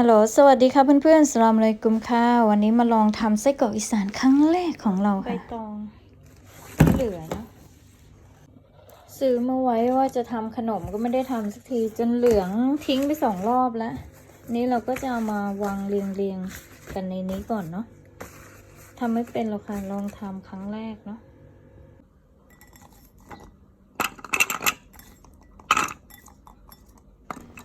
ฮัลโหล สวัสดีค่ะเพื่อนๆสลามเลยกุมค่ะ วันนี้มาลองทำไส้กรอกอีสานครั้งแรกของเราค่ะ ใบตองเหลือนะซื้อมาไว้ว่าจะทำขนมก็ไม่ได้ทำสักทีจนเหลืองทิ้งไปสองรอบแล้ว นี่เราก็จะเอามาวางเรียงๆกันในนี้ก่อนเนาะทำไม่เป็นหรอกค่ะลองทำครั้งแรกเนาะ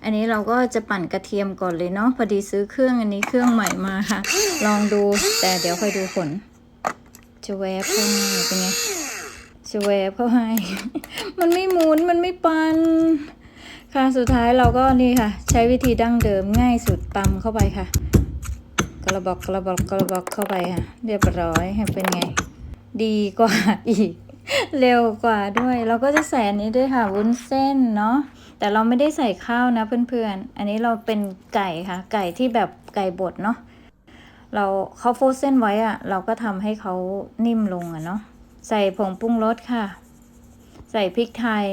อันนี้เราก็จะปั่นกระเทียมก่อนเลยเนาะพอดีซื้อเครื่องอันนี้เครื่องใหม่มาค่ะ ลองดูแต่เดี๋ยวค่อยดูผลจะแวบเข้าให้เป็นไงจะแวบเข้าให้ มันไม่หมุนมันไม่ปันค่ะสุดท้ายเราก็นี่ค่ะ ใช้วิธีดั้งเดิมง่ายสุดตำเข้าไปค่ะ กระบอกกระบอกกระบอกเข้าไปค่ะ เรียบร้อยให้เป็นไง ดีกว่าอีก เร็วกว่าด้วย เราก็จะใส่อันนี้ด้วยค่ะ วุ้นเส้นเนาะแต่เราไม่ได้ใส่ข้าวนะเพื่อนๆ อันนี้เราเป็นไก่ค่ะ ไก่ที่แบบไก่บดเนาะเราเขาโฟเส้นไว้อะเราก็ทำให้เขานิ่มลงอะเนาะใส่ผงปรุงรสค่ะ ใส่พริกไทย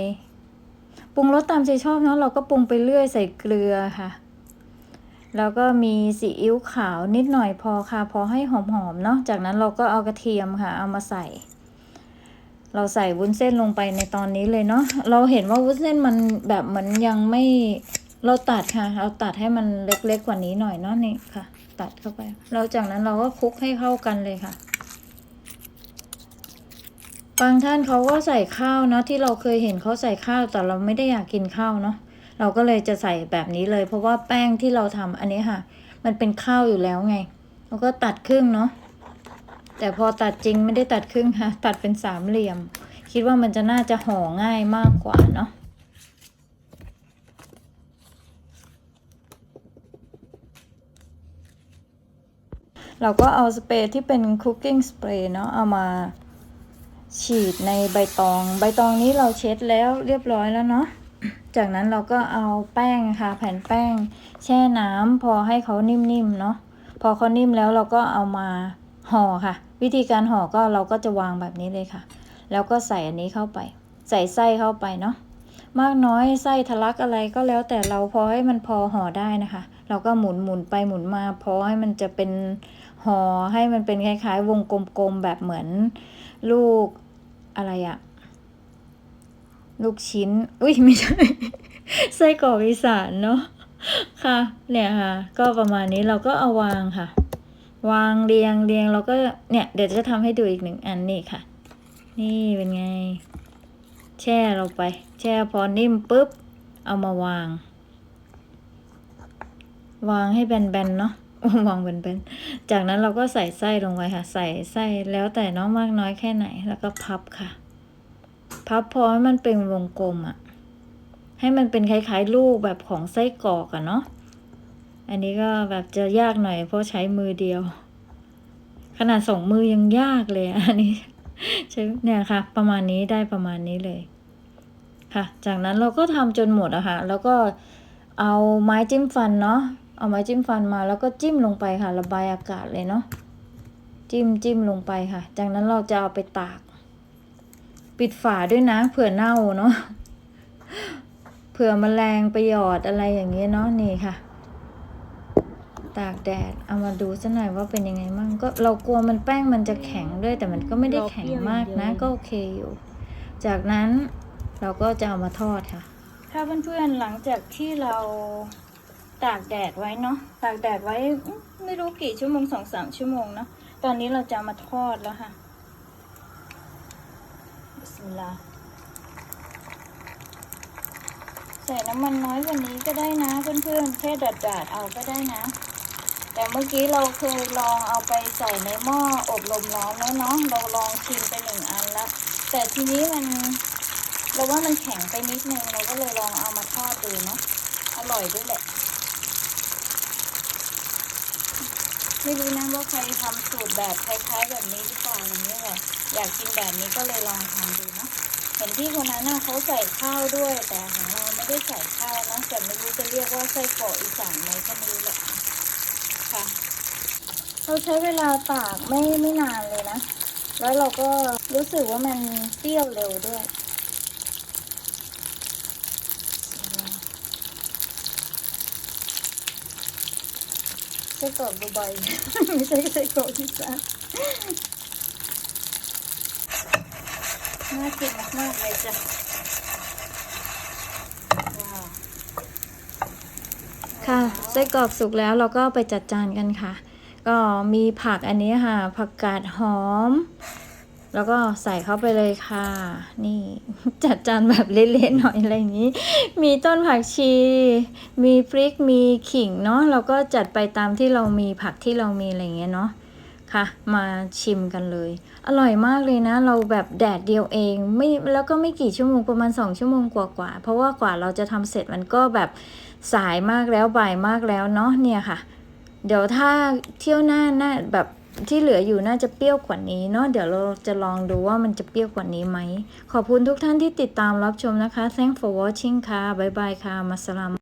ปรุงรสตามใจชอบเนาะเราก็ปรุงไปเรื่อยใส่เกลือค่ะ แล้วก็มีซีอิ๊วขาวนิดหน่อยพอค่ะ พอให้หอมๆเนาะจากนั้นเราก็เอากระเทียมค่ะ เอามาใส่ เราใส่วุ้นเส้นลงไปในตอนนี้เลยเนาะเราเห็นว่าวุ้นเส้นมันแบบเหมือนยังไม่เราตัดค่ะ เราตัดให้มันเล็กๆกว่านี้หน่อยเนาะนี่ค่ะ ตัดเข้าไปแล้วจากนั้นเราก็คลุกให้เข้ากันเลยค่ะบางท่านเขาก็ใส่ข้าวเนาะที่เราเคยเห็นเขาใส่ข้าวแต่เราไม่ได้อยากกินข้าวเนาะเราก็เลยจะใส่แบบนี้เลย เพราะว่าแป้งที่เราทำอันนี้ค่ะ มันเป็นข้าวอยู่แล้วไง เราก็ตัดครึ่งเนาะ แต่พอตัดจริงไม่ได้ตัดครึ่งค่ะ ตัดเป็นสามเหลี่ยม คิดว่ามันจะน่าจะห่อง่ายมากกว่าเนาะเราก็เอาสเปรย์ที่เป็นคุกกิ้งสเปรย์เนาะเอามาฉีดในใบตอง ใบตองนี้เราเช็ดแล้วเรียบร้อยแล้วเนาะจากนั้นเราก็เอาแป้งค่ะ แผ่นแป้ง แช่น้ำพอให้เขานิ่มๆเนาะพอเขานิ่มแล้วเราก็เอามาห่อค่ะ วิธีการห่อก็เราก็จะวางแบบนี้เลยค่ะ แล้วก็ใส่อันนี้เข้าไป ใส่ไส้เข้าไปเนาะมากน้อยไส้ทะลักอะไรก็แล้วแต่เราพอให้มันพอห่อได้นะคะ เราก็หมุนหมุนไปหมุนมาพอให้มันจะเป็นห่อให้มันเป็นคล้ายๆ วงกลมๆแบบเหมือนลูกอะไรอะลูกชิ้น อุ้ยไม่ใช่ไส้กรอกอีสานเนาะค่ะ เนี่ยค่ะ ก็ประมาณนี้เราก็เอาวางค่ะ วางเรียงเรียงเราก็เนี่ยเดี๋ยวจะทำให้ดูอีกหนึ่งอันนี่ค่ะ นี่เป็นไง แช่เราไป แช่พอนิ่มปุ๊บ เอามาวาง วางให้แบนๆเนาะวางแบนๆจากนั้นเราก็ใส่ไส้ลงไปค่ะ ใส่ไส้แล้วแต่น้องมากน้อยแค่ไหนแล้วก็พับค่ะ พับพอให้มันเป็นวงกลมอะ่ะให้มันเป็นคล้ายๆลูกแบบของไส้กรอกอะเนาะ อันนี้ก็แบบจะยากหน่อยเพราะใช้มือเดียว ขนาดสองมือยังยากเลย อันนี้ใช้เนี่ยค่ะ ประมาณนี้ได้ประมาณนี้เลย ค่ะ จากนั้นเราก็ทำจนหมดอะค่ะ แล้วก็เอาไม้จิ้มฟันเนาะเอาไม้จิ้มฟันมาแล้วก็จิ้มลงไปค่ะ ระบายอากาศเลยเนาะจิ้มจิ้มลงไปค่ะ จากนั้นเราจะเอาไปตาก ปิดฝาด้วยนะเผื่อเน่าเนาะเผื่อแมลงไปหยอดอะไรอย่างเงี้ยเนาะนี่ค่ะ ตากแดดเอามาดูสักหน่อยว่าเป็นยังไงมั่งก็เรากลัวมันแป้งมันจะแข็งด้วย แต่มันก็ไม่ได้แข็งมากนะ ก็โอเคอยู่ จากนั้นเราก็จะเอามาทอดค่ะ ถ้าเพื่อนๆหลังจากที่เราตากแดดไว้เนาะตากแดดไว้อืมไม่รู้กี่ชั่วโมงสองสามชั่วโมงเนาะตอนนี้เราจะเอามาทอดแล้วค่ะบิสมิลลาห์ใส่น้ำมันน้อยกว่านี้ก็ได้นะเพื่อนๆแค่ดัดๆเอาก็ได้นะ แต่เมื่อกี้เราเคยลองเอาไปใส่ในหม้ออบลมร้อนแล้วเนาะเราลองชิมไปหนึ่งอันแล้ว แต่ทีนี้มันเราว่ามันแข็งไปนิดนึงเราก็เลยลองเอามาทอดดูเนาะอร่อยด้วยแหละ ไม่รู้นะว่าใครทำสูตรแบบคล้ายๆ แบบนี้หรือเปล่าอย่างนี้แหละอยากกินแบบนี้ก็เลยลองทำดูเนาะเห็นพี่คนนั้นน่ะเขาใส่ข้าวด้วย แต่ของเราไม่ได้ใส่ข้าวนะแต่ไม่รู้จะเรียกว่าไส้กรอกอีสานไหมก็ไม่รู้แหละ ค่ะ เราใช้เวลาตากไม่ไม่นานเลยนะ แล้วเราก็รู้สึกว่ามันเปรี้ยวเร็วด้วยนไส้กรอกดูใบไม่ใช่ไส้กรอกพิซซ่าน่ากินมากๆเลยจ้ะว้าวค่ะ ไส้กรอกสุกแล้วเราก็ไปจัดจานกันค่ะ ก็มีผักอันนี้ค่ะ ผักกาดหอม แล้วก็ใส่เข้าไปเลยค่ะ นี่จัดจานแบบเละๆหน่อยอะไรอย่างนี้ มีต้นผักชี มีพริกมีขิงเนาะเราก็จัดไปตามที่เรามีผักที่เรามีอะไรอย่างเงี้ยเนาะ ค่ะ มาชิมกันเลย อร่อยมากเลยนะ เราแบบแดดเดียวเองไม่แล้วก็ไม่กี่ชั่วโมงประมาณ 2 ชั่วโมงกว่าๆเพราะว่ากว่าเราจะทำเสร็จมันก็แบบสายมากแล้วบ่ายมากแล้วเนาะเนี่ยค่ะ เดี๋ยวถ้าเที่ยวหน้าน่าแบบที่เหลืออยู่น่าจะเปรี้ยวกว่านี้เนาะเดี๋ยวเราจะลองดูว่ามันจะเปรี้ยวกว่านี้ไหม ขอบคุณทุกท่านที่ติดตามรับชมนะคะ thank for watching ค่ะ บ๊ายบายค่ะมัสลาม